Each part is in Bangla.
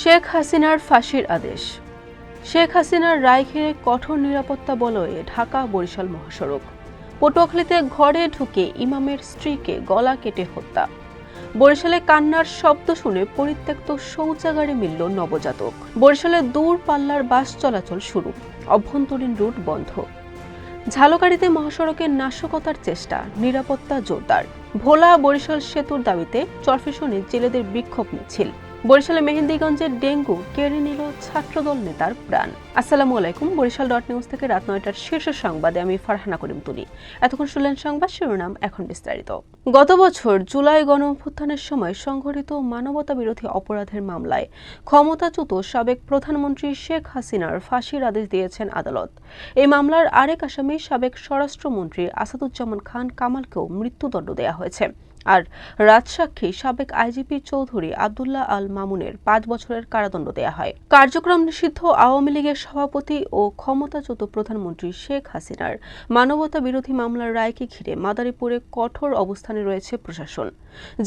শেখ হাসিনার ফাঁসির আদেশ। শেখ হাসিনার রায় ঘিরে কঠোর নিরাপত্তা বলয়ে ঢাকা বরিশাল মহাসড়ক। পটুয়াখালীতে ঘরে ঢুকে ইমামের স্ত্রীকে গলা কেটে হত্যা। বরিশালে কান্নার শব্দ শুনে পরিত্যক্ত শৌচাগারে মিলল নবজাতক। বরিশালে দূর পাল্লার বাস চলাচল শুরু। অভ্যন্তরীণ রুট বন্ধ। ঝালকাড়িতে মহাসড়কের নাশকতার চেষ্টা, নিরাপত্তা জোরদার। ভোলা বরিশাল সেতুর দাবিতে চরফেশনে জেলেদের বিক্ষোভ মিছিল। বরিশালে মেহেন্দিগঞ্জের ডেঙ্গু কেড়ে নিল ছাত্রদল নেতার প্রাণ। আসসালামু আলাইকুম, বরিশাল ডট নিউজ থেকে রাত নয়টার শীর্ষ সংবাদে আমি ফারহানা করিম তুলি। এতক্ষণ শুনলেন সংবাদ শিরোনাম, এখন বিস্তারিত। গত বছর জুলাই গণ অভ্যুত্থানের সময় সংঘটিত মানবতা বিরোধী অপরাধের মামলায় ক্ষমতাচ্যুত সাবেক প্রধানমন্ত্রী শেখ হাসিনার ফাঁসির আদেশ দিয়েছেন আদালত। এই মামলার আরেক আসামি সাবেক স্বরাষ্ট্রমন্ত্রী আসাদুজ্জামান খান কামালকেও মৃত্যুদণ্ড দেওয়া হয়েছে। আর রাজসাক্ষী সাবেক আইজিপি চৌধুরী আবদুল্লাহ আল মামুনের পাঁচ বছরের কারাদণ্ড দেয়া হয়। কার্যক্রম নিষিদ্ধ আওয়ামী লীগের সভাপতি ও ক্ষমতাচ্যুত প্রধানমন্ত্রী শেখ হাসিনার মানবতা বিরোধী মামলার রায়কে ঘিরে মাদারীপুরে কঠোর অবস্থানে রয়েছে প্রশাসন।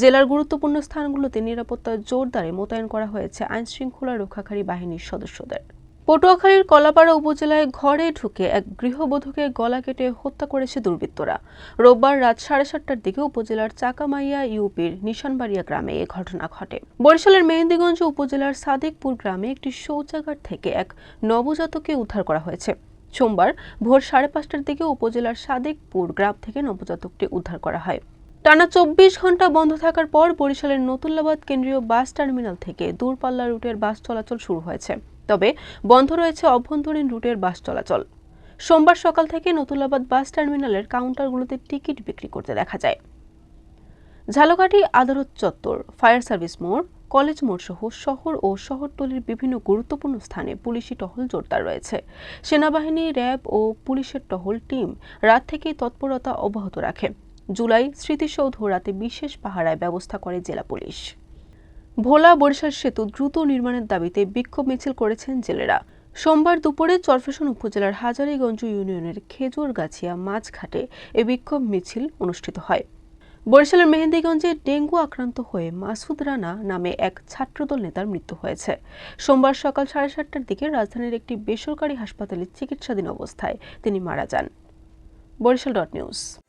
জেলার গুরুত্বপূর্ণ স্থানগুলোতে নিরাপত্তা জোরদারে মোতায়েন করা হয়েছে আইনশৃঙ্খলা রক্ষাকারী বাহিনীর সদস্যদের। পটুয়াখালীর কলাপাড়া উপজেলায় ঘরে ঢুকে এক গৃহবধূকে গলা কেটে হত্যা করেছে দুর্বৃত্তরা। রোববার রাত সাড়ে সাতটার দিকে উপজেলার চাকামাইয়া ইউপির নিশানবাড়িয়া গ্রামে এ ঘটনা ঘটে। বরিশালের মেহেন্দিগঞ্জ উপজেলার সাদেকপুর গ্রামে একটি শৌচাগার থেকে এক নবজাতককে উদ্ধার করা হয়েছে। সোমবার ভোর সাড়ে পাঁচটার দিকে উপজেলার সাদেকপুর গ্রাম থেকে নবজাতকটি উদ্ধার করা হয়। টানা চব্বিশ ঘণ্টা বন্ধ থাকার পর বরিশালের নতুল্লাবাদ কেন্দ্রীয় বাস টার্মিনাল থেকে দূরপাল্লা রুটের বাস চলাচল শুরু হয়েছে। তবে বন্ধ রয়েছে অভ্যন্তরীণ রুটের বাস চলাচল। সোমবার সকাল থেকে নতুলাবাদ বাস টার্মিনালের কাউন্টারগুলোতে টিকিট বিক্রি করতে দেখা যায়। ঝালকাঠি আদালত চত্বর, ফায়ার সার্ভিস মোড়, কলেজ মোড় সহ শহর ও শহরতলির বিভিন্ন গুরুত্বপূর্ণ স্থানে পুলিশি টহল জোরদার রয়েছে। সেনাবাহিনী, র্যাব ও পুলিশের টহল টিম রাত থেকেই তৎপরতা অব্যাহত রাখে। জুলাই স্মৃতিসৌধ রাতে বিশেষ পাহারায় ব্যবস্থা করে জেলা পুলিশ। ভোলা বরিশাল সেতু দ্রুত নির্মাণের দাবিতে বিক্ষোভ মিছিল করেছেন জেলেরা। সোমবার দুপুরে চরফেশন উপজেলার হাজারীগঞ্জ ইউনিয়নের খেজুরগাছিয়া মাঝঘাটে এ বিক্ষোভ মিছিল অনুষ্ঠিত হয়। বরিশালের মেহেন্দিগঞ্জে ডেঙ্গু আক্রান্ত হয়ে মাসুদ রানা নামে এক ছাত্রদল নেতার মৃত্যু হয়েছে। সোমবার সকাল সাড়ে সাতটার দিকে রাজধানীর একটি বেসরকারি হাসপাতালে চিকিৎসাধীন অবস্থায় তিনি মারা যান। Barishal dot news.